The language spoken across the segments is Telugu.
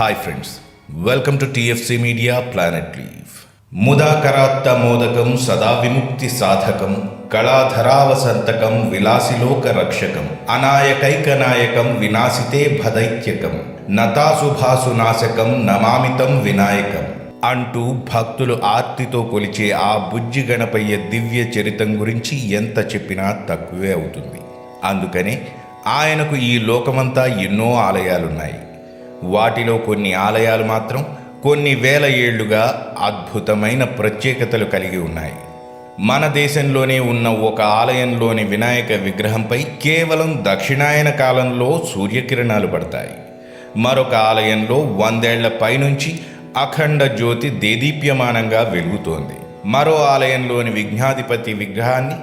Hi friends welcome to TFC media planet leave ముదాకరాత్త మోదకం సదా విముక్తి సాధకం కళాధరావసంతకం విలాసిలోక రక్షకం అనాయకైకనాయకం వినాశితే భదైత్యకం నతాసుభాసు నాశకం నమామితం వినాయకం అంటూ భక్తులు ఆర్తితో కొలిచే ఆ బుజ్జి గణపయ్య దివ్య చరితం గురించి ఎంత చెప్పినా తక్కువే అవుతుంది. అందుకనే ఆయనకు ఈ లోకమంతా ఎన్నో ఆలయాలున్నాయి. వాటిలో కొన్ని ఆలయాలు మాత్రం కొన్ని వేల ఏళ్ళుగా అద్భుతమైన ప్రత్యేకతలు కలిగి ఉన్నాయి. మన దేశంలోనే ఉన్న ఒక ఆలయంలోని వినాయక విగ్రహంపై కేవలం దక్షిణాయన కాలంలో సూర్యకిరణాలు పడతాయి. మరొక ఆలయంలో వందేళ్ళ పైనుంచి అఖండ జ్యోతి దేదీప్యమానంగా వెలుగుతోంది. మరో ఆలయంలోని విఘ్నాధిపతి విగ్రహాన్ని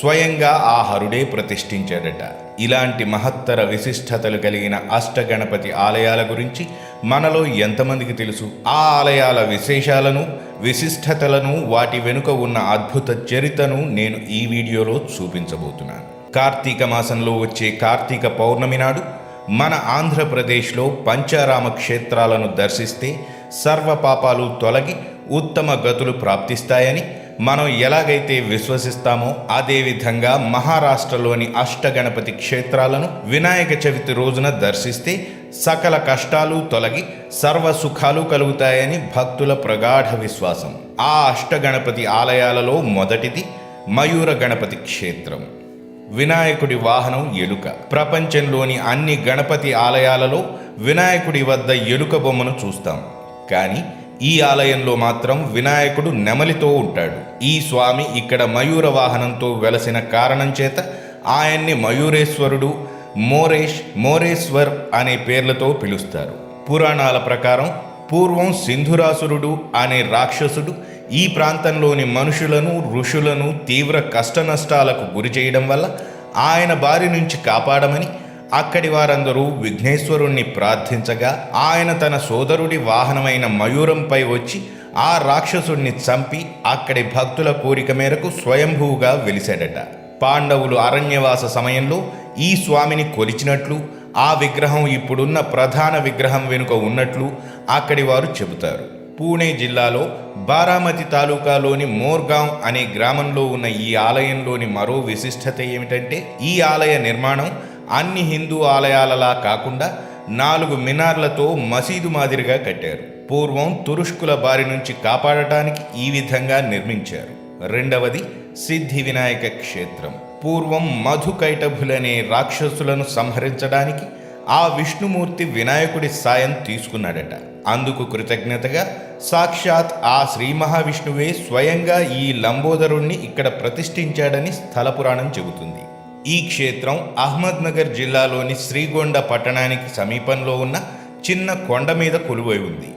స్వయంగా ఆ హరుడే ప్రతిష్ఠించాడట. ఇలాంటి మహత్తర విశిష్టతలు కలిగిన అష్టగణపతి ఆలయాల గురించి మనలో ఎంతమందికి తెలుసు? ఆ ఆలయాల విశేషాలను విశిష్టతలను వాటి వెనుక ఉన్న అద్భుత చరితను నేను ఈ వీడియోలో చూపించబోతున్నాను. కార్తీక మాసంలో వచ్చే కార్తీక పౌర్ణమి నాడు మన ఆంధ్రప్రదేశ్లో పంచారామ క్షేత్రాలను దర్శిస్తే సర్వ పాపాలు తొలగి ఉత్తమ గతులు ప్రాప్తిస్తాయని మనం ఎలాగైతే విశ్వసిస్తామో అదేవిధంగా మహారాష్ట్రలోని అష్టగణపతి క్షేత్రాలను వినాయక చవితి రోజున దర్శిస్తే సకల కష్టాలు తొలగి సర్వ సుఖాలు కలుగుతాయని భక్తుల ప్రగాఢ విశ్వాసం. ఆ అష్టగణపతి ఆలయాలలో మొదటిది మయూర గణపతి క్షేత్రం. వినాయకుడి వాహనం ఎలుక. ప్రపంచంలోని అన్ని గణపతి ఆలయాలలో వినాయకుడి వద్ద ఎలుక బొమ్మను చూస్తాం. కానీ ఈ ఆలయంలో మాత్రం వినాయకుడు నెమలితో ఉంటాడు. ఈ స్వామి ఇక్కడ మయూర వాహనంతో వెలసిన కారణం చేత ఆయన్ని మయూరేశ్వరుడు మోరేష్ మోరేశ్వర్ అనే పేర్లతో పిలుస్తారు. పురాణాల ప్రకారం పూర్వం సింధురాసురుడు అనే రాక్షసుడు ఈ ప్రాంతంలోని మనుషులను ఋషులను తీవ్ర కష్టనష్టాలకు గురి చేయడం వల్ల ఆయన బారి నుంచి కాపాడమని అక్కడి వారందరూ విఘ్నేశ్వరుణ్ణి ప్రార్థించగా ఆయన తన సోదరుడి వాహనమైన మయూరంపై వచ్చి ఆ రాక్షసుణ్ణి చంపి అక్కడి భక్తుల కోరిక మేరకు స్వయంభూగా వెలిశాడట. పాండవులు అరణ్యవాస సమయంలో ఈ స్వామిని కొలిచినట్లు ఆ విగ్రహం ఇప్పుడున్న ప్రధాన విగ్రహం వెనుక ఉన్నట్లు అక్కడి వారు చెబుతారు. పూణే జిల్లాలో బారామతి తాలూకాలోని మోర్గాం అనే గ్రామంలో ఉన్న ఈ ఆలయంలోని మరో విశిష్టత ఏమిటంటే ఈ ఆలయ నిర్మాణం అన్ని హిందూ ఆలయాలలా కాకుండా నాలుగు మినార్లతో మసీదు మాదిరిగా కట్టారు. పూర్వం తురుష్కుల బారి నుంచి కాపాడటానికి ఈ విధంగా నిర్మించారు. రెండవది సిద్ధి వినాయక క్షేత్రం. పూర్వం మధుకైటభులనే రాక్షసులను సంహరించడానికి ఆ విష్ణుమూర్తి వినాయకుడి సాయం తీసుకున్నాడట. అందుకు కృతజ్ఞతగా సాక్షాత్ ఆ శ్రీ మహావిష్ణువే స్వయంగా ఈ లంబోదరుణ్ణి ఇక్కడ ప్రతిష్ఠించాడని స్థల పురాణం చెబుతుంది. ఈ క్షేత్రం అహ్మద్నగర్ జిల్లాలోని శ్రీగొండ పట్టణానికి సమీపంలో ఉన్న చిన్న కొండ మీద కొలువై ఉంది.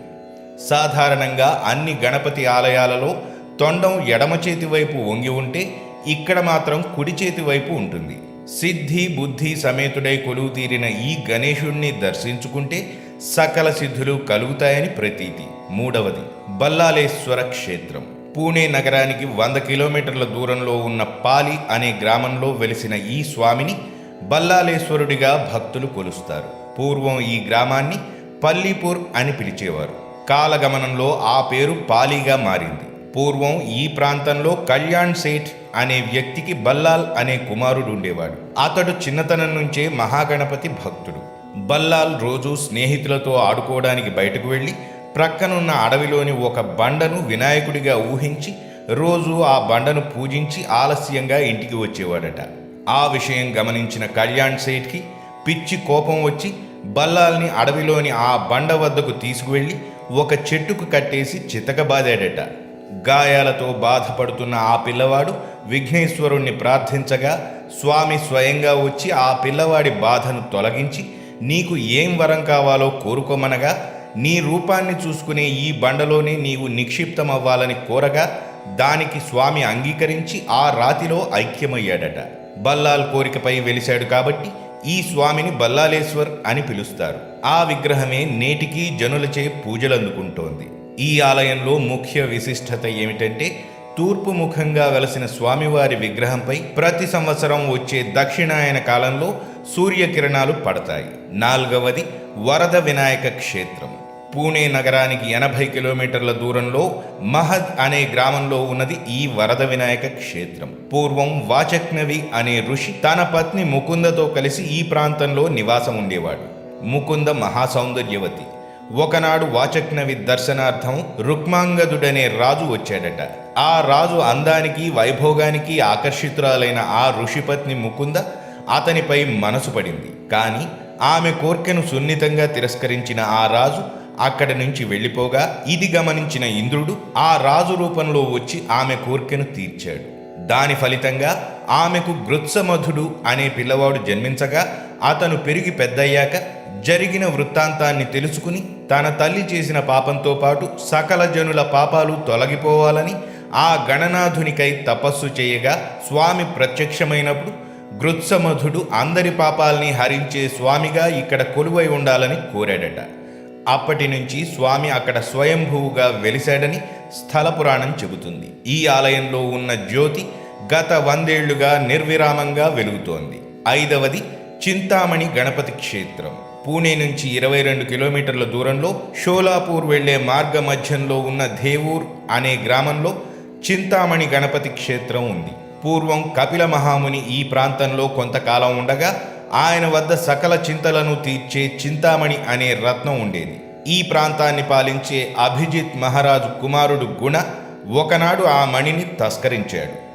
సాధారణంగా అన్ని గణపతి ఆలయాలలో తొండం ఎడమ చేతి వైపు వంగి ఉంటే ఇక్కడ మాత్రం కుడి చేతి వైపు ఉంటుంది. సిద్ధి బుద్ధి సమేతుడై కొలువు తీరిన ఈ గణేశుణ్ణి దర్శించుకుంటే సకల సిద్ధులు కలుగుతాయని ప్రతీతి. మూడవది బల్లాలేశ్వర క్షేత్రం. పూణే నగరానికి వంద కిలోమీటర్ల దూరంలో ఉన్న పాలి అనే గ్రామంలో వెలిసిన ఈ స్వామిని బల్లాలేశ్వరుడిగా భక్తులు కొలుస్తారు. పూర్వం ఈ గ్రామాన్ని పల్లీపూర్ అని పిలిచేవారు. కాలగమనంలో ఆ పేరు పాలీగా మారింది. పూర్వం ఈ ప్రాంతంలో కళ్యాణ్ సేఠ్ అనే వ్యక్తికి బల్లాల్ అనే కుమారుడు ఉండేవాడు. అతడు చిన్నతనం నుంచే మహాగణపతి భక్తుడు. బల్లాల్ రోజు స్నేహితులతో ఆడుకోవడానికి బయటకు వెళ్ళి ప్రక్కనున్న అడవిలోని ఒక బండను వినాయకుడిగా ఊహించి రోజు ఆ బండను పూజించి ఆలస్యంగా ఇంటికి వచ్చేవాడట. ఆ విషయం గమనించిన కళ్యాణ్ సేట్కి పిచ్చి కోపం వచ్చి బల్లాల్ని అడవిలోని ఆ బండ వద్దకు తీసుకువెళ్ళి ఒక చెట్టుకు కట్టేసి చితకబాదాడట గాయాలతో బాధపడుతున్న ఆ పిల్లవాడు విఘ్నేశ్వరుణ్ణి ప్రార్థించగా స్వామి స్వయంగా వచ్చి ఆ పిల్లవాడి బాధను తొలగించి నీకు ఏం వరం కావాలో కోరుకోమనగా నీ రూపాన్ని చూసుకునే ఈ బండలోనే నీవు నిక్షిప్తమవ్వాలని కోరగా దానికి స్వామి అంగీకరించి ఆ రాతిలో ఐక్యమయ్యాడట. బల్లాల్ కోరికపై వెలిశాడు కాబట్టి ఈ స్వామిని బల్లాలేశ్వర్ అని పిలుస్తారు. ఆ విగ్రహమే నేటికి జనులచే పూజలందుకుంటోంది. ఈ ఆలయంలో ముఖ్య విశిష్టత ఏమిటంటే తూర్పు ముఖంగా వెలసిన స్వామివారి విగ్రహంపై ప్రతి సంవత్సరం వచ్చే దక్షిణాయన కాలంలో సూర్యకిరణాలు పడతాయి. నాలుగవది వరద వినాయక క్షేత్రం. పూణే నగరానికి ఎనభై కిలోమీటర్ల దూరంలో మహద్ అనే గ్రామంలో ఉన్నది ఈ వరద వినాయక క్షేత్రం. పూర్వం వాచక్నవి అనే ఋషి తన పత్ని ముకుందతో కలిసి ఈ ప్రాంతంలో నివాసం ఉండేవాడు. ముకుంద మహాసౌందర్యవతి. ఒకనాడు వాచక్నవి దర్శనార్థం రుక్మాంగదుడనే రాజు వచ్చాడట. ఆ రాజు అందానికి వైభోగానికి ఆకర్షితురాలైన ఆ ఋషిపత్ని ముకుంద అతనిపై మనసు పడింది. కానీ ఆమె కోర్కెను సున్నితంగా తిరస్కరించిన ఆ రాజు అక్కడి నుంచి వెళ్ళిపోగా ఇది గమనించిన ఇంద్రుడు ఆ రాజు రూపంలో వచ్చి ఆమె కోర్కెను తీర్చాడు. దాని ఫలితంగా ఆమెకు గృత్సమధుడు అనే పిల్లవాడు జన్మించగా అతను పెరిగి పెద్దయ్యాక జరిగిన వృత్తాంతాన్ని తెలుసుకుని తన తల్లి చేసిన పాపంతో పాటు సకల జనుల పాపాలు తొలగిపోవాలని ఆ గణనాథునికై తపస్సు చేయగా స్వామి ప్రత్యక్షమైనప్పుడు గృత్సమధుడు అందరి పాపాల్ని హరించే స్వామిగా ఇక్కడ కొలువై ఉండాలని కోరాడట. అప్పటి నుంచి స్వామి అక్కడ స్వయంభువుగా వెలిశాడని స్థల పురాణం చెబుతుంది. ఈ ఆలయంలో ఉన్న జ్యోతి గత వందేళ్ళుగా నిర్విరామంగా వెలుగుతోంది. ఐదవది చింతామణి గణపతి క్షేత్రం. పూణే నుంచి ఇరవై రెండు కిలోమీటర్ల దూరంలో షోలాపూర్ వెళ్ళే మార్గ మధ్యంలో ఉన్న ధేవూర్ అనే గ్రామంలో చింతామణి గణపతి క్షేత్రం ఉంది. పూర్వం కపిల మహాముని ఈ ప్రాంతంలో కొంతకాలం ఉండగా ఆయన వద్ద సకల చింతలను తీర్చే చింతామణి అనే రత్నం ఉండేది. ఈ ప్రాంతాన్ని పాలించే అభిజిత్ మహారాజు కుమారుడు గుణ ఒకనాడు ఆ మణిని తస్కరించాడు.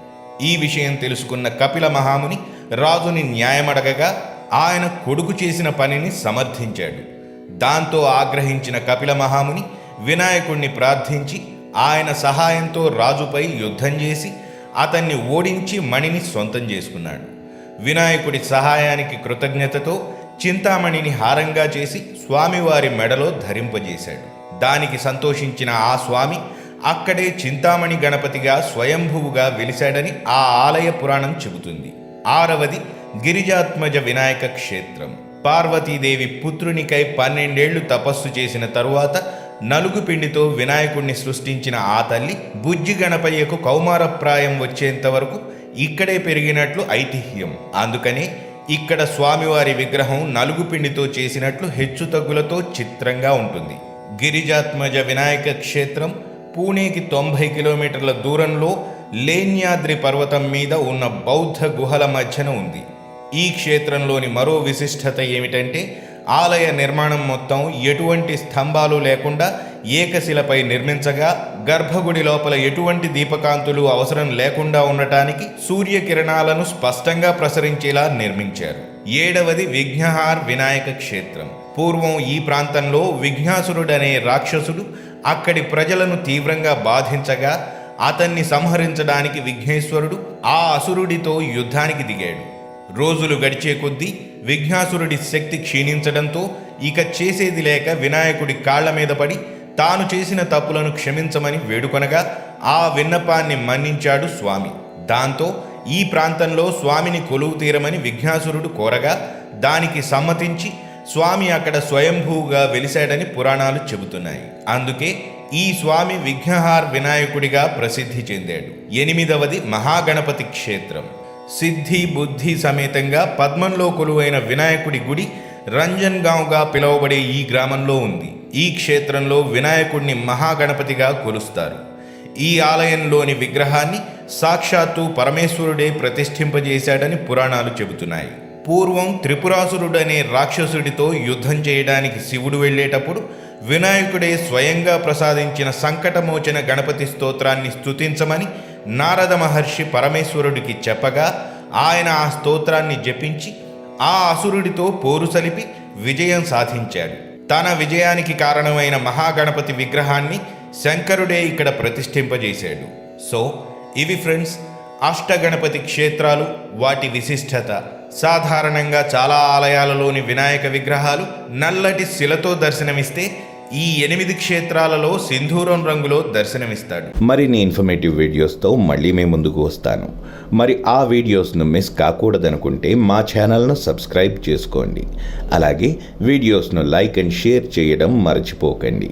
ఈ విషయం తెలుసుకున్న కపిల మహాముని రాజుని న్యాయమడగగా ఆయన కొడుకు చేసిన పనిని సమర్థించాడు. దాంతో ఆగ్రహించిన కపిల మహాముని వినాయకుణ్ణి ప్రార్థించి ఆయన సహాయంతో రాజుపై యుద్ధం చేసి అతన్ని ఓడించి మణిని సొంతం చేసుకున్నాడు. వినాయకుడి సహాయానికి కృతజ్ఞతతో చింతామణిని హారంగా చేసి స్వామివారి మెడలో ధరింపజేశాడు. దానికి సంతోషించిన ఆ స్వామి అక్కడే చింతామణి గణపతిగా స్వయంభువుగా వెలిశాడని ఆ ఆలయ పురాణం చెబుతుంది. ఆరవది గిరిజాత్మజ వినాయక క్షేత్రం. పార్వతీదేవి పుత్రునికై పన్నెండేళ్ళు తపస్సు చేసిన తరువాత నలుగు పిండితో వినాయకుణ్ణి సృష్టించిన ఆ తల్లి బుజ్జి గణపయ్యకు కౌమారప్రాయం వచ్చేంత వరకు ఇక్కడే పెరిగినట్లు ఐతిహ్యం. అందుకనే ఇక్కడ స్వామివారి విగ్రహం నలుగు పిండితో చేసినట్లు హెచ్చుతగ్గులతో చిత్రంగా ఉంటుంది. గిరిజాత్మజ వినాయక క్షేత్రం పూణేకి తొంభై కిలోమీటర్ల దూరంలో లేన్యాద్రి పర్వతం మీద ఉన్న బౌద్ధ గుహల మధ్యన ఉంది. ఈ క్షేత్రంలోని మరో విశిష్టత ఏమిటంటే ఆలయ నిర్మాణం మొత్తం ఎటువంటి స్తంభాలు లేకుండా ఏకశిలపై నిర్మించగా గర్భగుడి లోపల ఎటువంటి దీపకాంతులు అవసరం లేకుండా ఉండటానికి సూర్యకిరణాలను స్పష్టంగా ప్రసరించేలా నిర్మించారు. ఏడవది విఘ్నహార్ వినాయక క్షేత్రం. పూర్వం ఈ ప్రాంతంలో విఘ్నాసురుడనే రాక్షసుడు అక్కడి ప్రజలను తీవ్రంగా బాధించగా అతన్ని సంహరించడానికి విఘ్నేశ్వరుడు ఆ అసురుడితో యుద్ధానికి దిగాడు. రోజులు గడిచే కొద్దీ విఘ్నాసురుడి శక్తి క్షీణించడంతో ఇక చేసేది లేక వినాయకుడి కాళ్ళ మీద పడి తాను చేసిన తప్పులను క్షమించమని వేడుకొనగా ఆ విన్నపాన్ని మన్నించాడు స్వామి. దాంతో ఈ ప్రాంతంలో స్వామిని కొలువు తీరమని విఘ్నాసురుడు కోరగా దానికి సమ్మతించి స్వామి అక్కడ స్వయంభూగా వెలిశాడని పురాణాలు చెబుతున్నాయి. అందుకే ఈ స్వామి విఘ్నహార్ వినాయకుడిగా ప్రసిద్ధి చెందాడు. ఎనిమిదవది మహాగణపతి క్షేత్రం. సిద్ధి బుద్ధి సమేతంగా పద్మంలో కొలువైన వినాయకుడి గుడి రంజన్గావ్గా పిలువబడే ఈ గ్రామంలో ఉంది. ఈ క్షేత్రంలో వినాయకుడిని మహాగణపతిగా కొలుస్తారు. ఈ ఆలయంలోని విగ్రహాన్ని సాక్షాత్తు పరమేశ్వరుడే ప్రతిష్ఠింపజేశాడని పురాణాలు చెబుతున్నాయి. పూర్వం త్రిపురాసురుడనే రాక్షసుడితో యుద్ధం చేయడానికి శివుడు వెళ్ళేటప్పుడు వినాయకుడే స్వయంగా ప్రసాదించిన సంకటమోచన గణపతి స్తోత్రాన్ని స్తుతించమని నారద మహర్షి పరమేశ్వరుడికి చెప్పగా ఆయన ఆ స్తోత్రాన్ని జపించి ఆ అసురుడితో పోరు సలిపి విజయం సాధించాడు. తన విజయానికి కారణమైన మహాగణపతి విగ్రహాన్ని శంకరుడే ఇక్కడ ప్రతిష్ఠింపజేశాడు. సో ఇవి ఫ్రెండ్స్ అష్టగణపతి క్షేత్రాలు వాటి విశిష్టత. సాధారణంగా చాలా ఆలయాలలోని వినాయక విగ్రహాలు నల్లటి శిలతో దర్శనమిస్తే ఈ ఎనిమిది క్షేత్రాలలో సింధూరం రంగులో దర్శనమిస్తాడు. మరిన్ని ఇన్ఫర్మేటివ్ వీడియోస్తో మళ్ళీ మేము ముందుకు వస్తాను. మరి ఆ వీడియోస్ను మిస్ కాకూడదనుకుంటే మా ఛానల్ను సబ్స్క్రైబ్ చేసుకోండి. అలాగే వీడియోస్ను లైక్ అండ్ షేర్ చేయడం మర్చిపోకండి.